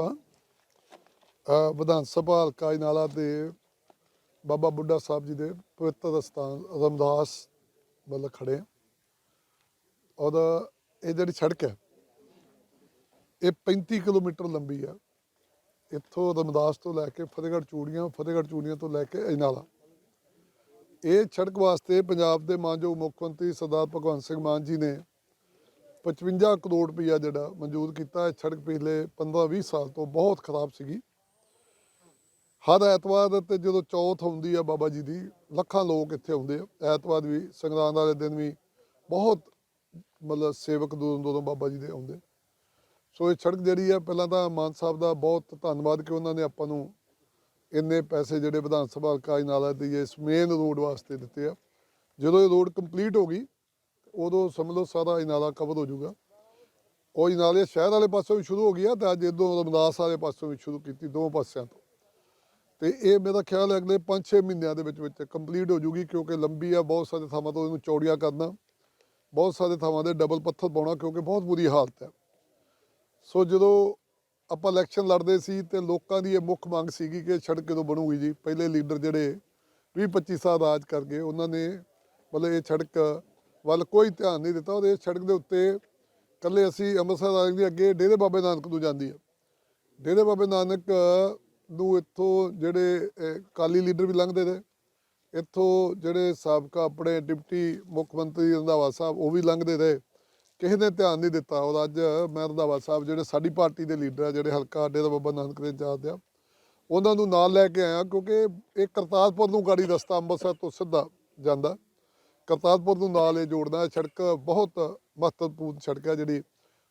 ਆਪਾਂ ਵਿਧਾਨ ਸਭਾ ਹਲਕਾ ਇਨਾਲਾ ਦੇ ਬਾਬਾ ਬੁੱਢਾ ਸਾਹਿਬ ਜੀ ਦੇ ਪਵਿੱਤਰ ਸਥਾਨ ਰਮਦਾਸ ਵੱਲ ਖੜੇ ਹਾਂ ਔਰ ਇਹ ਜਿਹੜੀ ਸੜਕ ਹੈ, ਇਹ 35 ਕਿਲੋਮੀਟਰ ਲੰਬੀ ਆ। ਇੱਥੋਂ ਰਮਦਾਸ ਤੋਂ ਲੈ ਕੇ ਫਤਿਹਗੜ੍ਹ ਚੂੜੀਆਂ ਫਤਿਹਗੜ੍ਹ ਚੂੜੀਆਂ ਤੋਂ ਲੈ ਕੇ ਇਨਾਲਾ ਇਹ ਸੜਕ ਵਾਸਤੇ ਪੰਜਾਬ ਦੇ ਮਾਨਯੋਗ ਮੁੱਖ ਮੰਤਰੀ ਸਰਦਾਰ ਭਗਵੰਤ ਸਿੰਘ ਮਾਨ ਜੀ ਨੇ 55 ਕਰੋੜ ਰੁਪਈਆ ਜਿਹੜਾ ਮਨਜ਼ੂਰ ਕੀਤਾ ਹੈ ਸੜਕ ਪਿਛਲੇ 15-20 ਸਾਲ ਤੋਂ ਬਹੁਤ ਖਰਾਬ ਸੀਗੀ। ਹਰ ਐਤਵਾਰ ਤੇ ਜਦੋਂ ਚੌਥ ਹੁੰਦੀ ਆ ਬਾਬਾ ਜੀ ਦੀ, ਲੱਖਾਂ ਲੋਕ ਇੱਥੇ ਆਉਂਦੇ ਆ। ਐਤਵਾਰ ਵੀ ਸੰਗਰਾਂਦ ਵਾਲੇ ਦਿਨ ਵੀ ਬਹੁਤ ਮਤਲਬ ਸੇਵਕ ਦੂਰੋਂ ਦੂਰੋਂ ਬਾਬਾ ਜੀ ਦੇ ਆਉਂਦੇ। ਸੋ ਇਹ ਸੜਕ ਜਿਹੜੀ ਆ, ਪਹਿਲਾਂ ਤਾਂ ਮਾਨ ਸਾਹਿਬ ਦਾ ਬਹੁਤ ਧੰਨਵਾਦ ਕਿ ਉਹਨਾਂ ਨੇ ਆਪਾਂ ਨੂੰ ਇੰਨੇ ਪੈਸੇ ਜਿਹੜੇ ਵਿਧਾਨ ਸਭਾ ਹਲਕਾ ਨਾਲਾ ਦੀ ਇਸ ਮੇਨ ਰੋਡ ਵਾਸਤੇ ਦਿੱਤੇ ਆ। ਜਦੋਂ ਇਹ ਰੋਡ ਕੰਪਲੀਟ ਹੋ ਗਈ ਉਦੋਂ ਸਮਝ ਲਓ ਸਾਰਾ ਇਨਾਲਾ ਕਵਰ ਹੋ ਜਾਊਗਾ। ਉਹ ਇਨਾਲੇ ਸ਼ਹਿਰ ਵਾਲੇ ਪਾਸੋਂ ਵੀ ਸ਼ੁਰੂ ਹੋ ਗਿਆ ਤੇ ਅੱਜ ਇਦੋਂ ਰਮਦਾਸ ਵਾਲੇ ਪਾਸੋਂ ਵੀ ਸ਼ੁਰੂ ਕੀਤੀ ਦੋਵਾਂ ਪਾਸਿਆਂ ਤੋਂ। ਤੇ ਇਹ ਮੇਰਾ ਖਿਆਲ ਹੈ ਅਗਲੇ 5-6 ਮਹੀਨਿਆਂ ਦੇ ਵਿੱਚ ਵਿੱਚ ਕੰਪਲੀਟ ਹੋ ਜੂਗੀ ਕਿਉਂਕਿ ਲੰਬੀ ਆ, ਬਹੁਤ ਸਾਰੇ ਥਾਵਾਂ ਤੋਂ ਇਹਨੂੰ ਚੌੜੀਆਂ ਕਰਨਾ। ਬਹੁਤ ਸਾਰੇ ਥਾਵਾਂ ਦੇ ਡਬਲ ਪੱਥਰ ਪਾਉਣਾ ਕਿਉਂਕਿ ਬਹੁਤ ਬੁਰੀ ਹਾਲਤ ਹੈ। ਸੋ ਜਦੋਂ ਆਪਾਂ ਇਲੈਕਸ਼ਨ ਲੜਦੇ ਸੀ ਤੇ ਲੋਕਾਂ ਦੀ ਇਹ ਮੁੱਖ ਮੰਗ ਸੀਗੀ ਕਿ ਇਹ ਸੜਕ ਕਦੋਂ ਬਣੂਗੀ ਜੀ, ਪਹਿਲੇ ਲੀਡਰ ਜਿਹੜੇ 20-25 ਸਾਲ ਰਾਜ ਕਰ ਗਏ ਉਹਨਾਂ ਨੇ ਮਤਲਬ ਇਹ ਸੜਕ ਵੱਲ ਕੋਈ ਧਿਆਨ ਨਹੀਂ ਦਿੱਤਾ ਔਰ ਇਹ ਸੜਕ ਦੇ ਉੱਤੇ ਕੱਲੇ ਅਸੀਂ ਅੰਮ੍ਰਿਤਸਰ ਵਾਲੇ ਦੇ ਅੱਗੇ ਡੇਰੇ ਬਾਬੇ ਨਾਨਕ ਨੂੰ ਜਾਂਦੀ ਹੈ ਡੇਰੇ ਬਾਬੇ ਨਾਨਕ ਨੂੰ ਇੱਥੋਂ ਜਿਹੜੇ ਅਹ, ਅਕਾਲੀ ਲੀਡਰ ਵੀ ਲੰਘਦੇ ਨੇ ਇੱਥੋਂ ਜਿਹੜੇ ਸਾਬਕਾ ਆਪਣੇ ਡਿਪਟੀ ਮੁੱਖ ਮੰਤਰੀ ਰੰਧਾਵਾ ਸਾਹਿਬ ਉਹ ਵੀ ਲੰਘਦੇ ਰਹੇ ਕਿਸੇ ਨੇ ਧਿਆਨ ਨਹੀਂ ਦਿੱਤਾ ਔਰ ਅੱਜ ਮੈਂ ਰੰਧਾਵਾ ਸਾਹਿਬ ਜਿਹੜੇ ਸਾਡੀ ਪਾਰਟੀ ਦੇ ਲੀਡਰ ਆ ਜਿਹੜੇ ਹਲਕਾ ਡੇਰਾ ਬਾਬਾ ਨਾਨਕ ਦੇ ਇੰਚਾਰਜ ਆ ਉਹਨਾਂ ਨੂੰ ਨਾਲ ਲੈ ਕੇ ਆਇਆ ਕਿਉਂਕਿ ਇਹ ਕਰਤਾਰਪੁਰ ਨੂੰ ਗਾੜੀ ਰਸਤਾ ਅੰਮ੍ਰਿਤਸਰ ਤੋਂ ਸਿੱਧਾ ਜਾਂਦਾ। ਕਰਤਾਰਪੁਰ ਨੂੰ ਨਾਲ ਇਹ ਜੋੜਨਾ ਹੈ। ਸੜਕ ਬਹੁਤ ਮਹੱਤਵਪੂਰਨ ਸੜਕ ਹੈ ਜਿਹੜੀ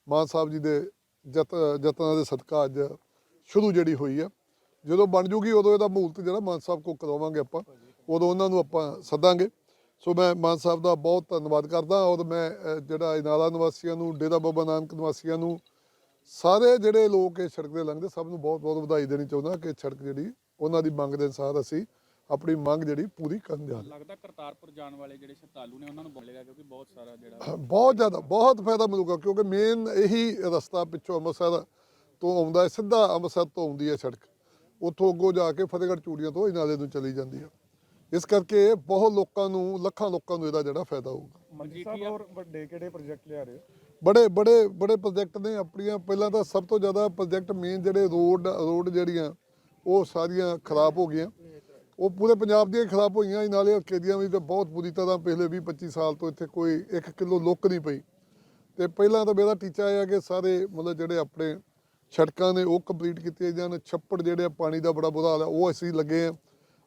ਮਾਨ ਸਾਹਿਬ ਜੀ ਦੇ ਜਤ ਜਤਨਾਂ ਦੇ ਸਦਕਾ ਅੱਜ ਸ਼ੁਰੂ ਜਿਹੜੀ ਹੋਈ ਆ ਜਦੋਂ ਬਣ ਜੂਗੀ ਉਦੋਂ ਇਹਦਾ ਮਹੂਰਤ ਜਿਹੜਾ ਮਾਨ ਸਾਹਿਬ ਕੋ ਕਰਵਾਵਾਂਗੇ ਆਪਾਂ, ਉਦੋਂ ਉਹਨਾਂ ਨੂੰ ਆਪਾਂ ਸੱਦਾਂਗੇ। ਸੋ ਮੈਂ ਮਾਨ ਸਾਹਿਬ ਦਾ ਬਹੁਤ ਧੰਨਵਾਦ ਕਰਦਾ ਔਰ ਮੈਂ ਜਿਹੜਾ ਇਨਾਲਾ ਨਿਵਾਸੀਆਂ ਨੂੰ, ਡੇਰਾ ਬਾਬਾ ਨਾਨਕ ਨਿਵਾਸੀਆਂ ਨੂੰ, ਸਾਰੇ ਜਿਹੜੇ ਲੋਕ ਇਹ ਸੜਕ ਦੇ ਲੰਘਦੇ ਸਭ ਨੂੰ ਬਹੁਤ ਬਹੁਤ ਵਧਾਈ ਦੇਣੀ ਚਾਹੁੰਦਾ ਕਿ ਸੜਕ ਜਿਹੜੀ ਉਹਨਾਂ ਦੀ ਮੰਗ ਦੇ ਅਨੁਸਾਰ ਅਸੀਂ ਆਪਣੀ ਮੰਗ ਜਿਹੜੀ ਪੂਰੀ ਕਰਨ ਜਾ ਰਹੇ ਹਾਂ। ਲੱਗਦਾ ਕਰਤਾਰਪੁਰ ਜਾਣ ਵਾਲੇ ਜਿਹੜੇ ਸ਼ਰਧਾਲੂ ਨੇ ਉਹਨਾਂ ਨੂੰ ਮਿਲੇਗਾ ਕਿਉਂਕਿ ਬਹੁਤ ਸਾਰਾ ਜਿਹੜਾ ਬਹੁਤ ਜ਼ਿਆਦਾ ਬਹੁਤ ਫਾਇਦਾ ਮਿਲੂਗਾ ਕਿਉਂਕਿ ਮੇਨ ਇਹੀ ਰਸਤਾ ਪਿੱਛੋਂ ਅੰਮ੍ਰਿਤਸਰ ਤੋਂ ਆਉਂਦਾ ਹੈ ਸਿੱਧਾ ਅੰਮ੍ਰਿਤਸਰ ਤੋਂ ਆਉਂਦੀ ਹੈ ਸੜਕ। ਉੱਥੋਂ ਅੱਗੋਂ ਜਾ ਕੇ ਫਤਿਹਗੜ੍ਹ ਚੂੜੀਆਂ ਤੋਂ ਇਨਾਲੇ ਨੂੰ ਚਲੀ ਜਾਂਦੀ ਹੈ। ਇਸ ਕਰਕੇ ਬਹੁਤ ਲੋਕਾਂ ਨੂੰ ਲੱਖਾਂ ਲੋਕਾਂ ਨੂੰ ਇਹਦਾ ਜਿਹੜਾ ਫਾਇਦਾ ਹੋਊਗਾ। ਸਾਹਿਬ ਹੋਰ ਵੱਡੇ ਕਿਹੜੇ ਪ੍ਰੋਜੈਕਟ ਲਿਆ ਰਹੇ ਹੋ? ਬੜੇ ਬੜੇ ਬੜੇ ਪ੍ਰੋਜੈਕਟ ਨੇ ਆਪਣੀਆਂ। ਪਹਿਲਾਂ ਤਾਂ ਸਭ ਤੋਂ ਜ਼ਿਆਦਾ ਪ੍ਰੋਜੈਕਟ ਮੇਨ ਜਿਹੜੇ ਰੋਡ ਰੋਡ ਜਿਹੜੀਆਂ ਉਹ ਸਾਰੀਆਂ ਖਰਾਬ ਹੋ ਗਈਆਂ। ਉਹ ਪੂਰੇ ਪੰਜਾਬ ਦੀਆਂ ਖਰਾਬ ਹੋਈਆਂ ਸੀ, ਨਾਲੇ ਹਲਕੇ ਦੀਆਂ ਵੀ ਤਾਂ ਬਹੁਤ ਬੁਰੀ ਤਰ੍ਹਾਂ ਪਿਛਲੇ 20 25 ਸਾਲ ਤੋਂ ਇੱਥੇ ਕੋਈ 1 ਕਿਲੋ ਲੁੱਕ ਨਹੀਂ ਪਈ। ਤੇ ਪਹਿਲਾਂ ਤਾਂ ਮੇਰਾ ਟੀਚਾ ਇਹ ਆ ਕਿ ਸਾਰੇ ਮਤਲਬ ਜਿਹੜੇ ਆਪਣੇ ਸੜਕਾਂ ਨੇ ਉਹ ਕੰਪਲੀਟ ਕੀਤੀਆਂ ਜਾਣ ਛੱਪੜ ਜਿਹੜੇ ਆ ਪਾਣੀ ਦਾ ਬੜਾ ਬੁਰਾ ਹਾਲ ਹੈ ਉਹ ਅਸੀਂ ਲੱਗੇ ਆ।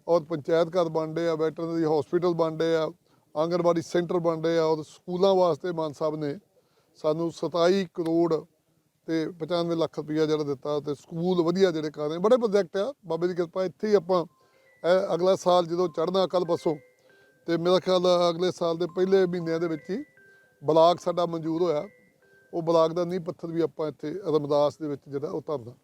ਔਰ ਪੰਚਾਇਤ ਘਰ ਬਣਦੇ ਆ ਵੈਟਰਨਰੀ ਹਸਪੀਟਲ ਬਣਦੇ ਆ ਆਂਗਣਵਾੜੀ ਸੈਂਟਰ ਬਣਦੇ ਆ ਔਰ ਸਕੂਲਾਂ ਵਾਸਤੇ ਮਾਨ ਸਾਹਿਬ ਨੇ ਸਾਨੂੰ 27 ਕਰੋੜ ਤੇ 95 ਲੱਖ ਰੁਪਈਆ ਜਿਹੜਾ ਦਿੱਤਾ ਤੇ ਸਕੂਲ ਵਧੀਆ ਜਿਹੜੇ ਕਰ ਰਹੇ ਬੜੇ ਪ੍ਰੋਜੈਕਟ ਆ ਬਾਬੇ ਦੀ ਕਿਰਪਾ ਇੱਥੇ ਹੀ ਆਪਾਂ ਇਹ ਅਗਲਾ ਸਾਲ ਜਦੋਂ ਚੜ੍ਹਨਾ ਕੱਲ ਬੱਸੋਂ ਤੇ ਮੇਰਾ ਖਿਆਲ ਅਗਲੇ ਸਾਲ ਦੇ ਪਹਿਲੇ ਮਹੀਨਿਆਂ ਦੇ ਵਿੱਚ ਹੀ ਬਲਾਕ ਸਾਡਾ ਮਨਜ਼ੂਰ ਹੋਇਆ। ਉਹ ਬਲਾਕ ਦਾ ਨੀਂਹ ਪੱਥਰ ਵੀ ਆਪਾਂ ਇੱਥੇ ਰਮਦਾਸ ਦੇ ਵਿੱਚ ਜਿਹੜਾ ਉਹ ਧਰਦਾ